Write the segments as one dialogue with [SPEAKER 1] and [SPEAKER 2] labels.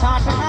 [SPEAKER 1] সাত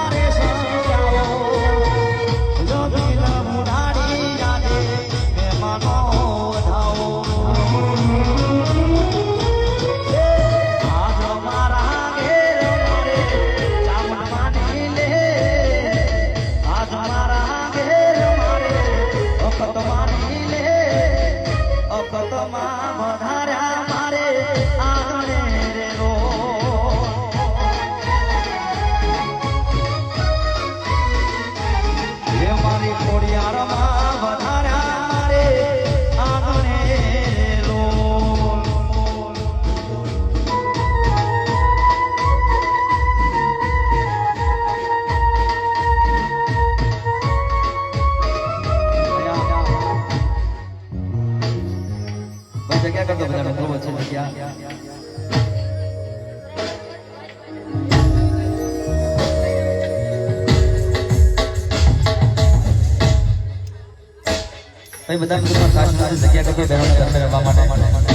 [SPEAKER 1] જગ્યા કરતો બધા મિત્રો વચ્ચે જગ્યા. ભાઈ બધા મિત્રો ખાસ જગ્યા કરતો બહેનોને ઘરમાં રહેવા માટે.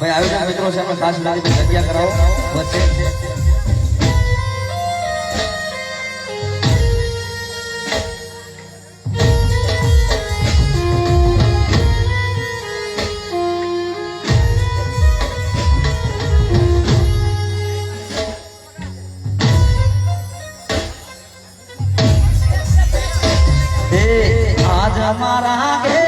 [SPEAKER 1] ભાઈ, આવી મિત્રો છે, આપણે ખાસ જગ્યા કરાવો. વચ્ચે I'm amara ke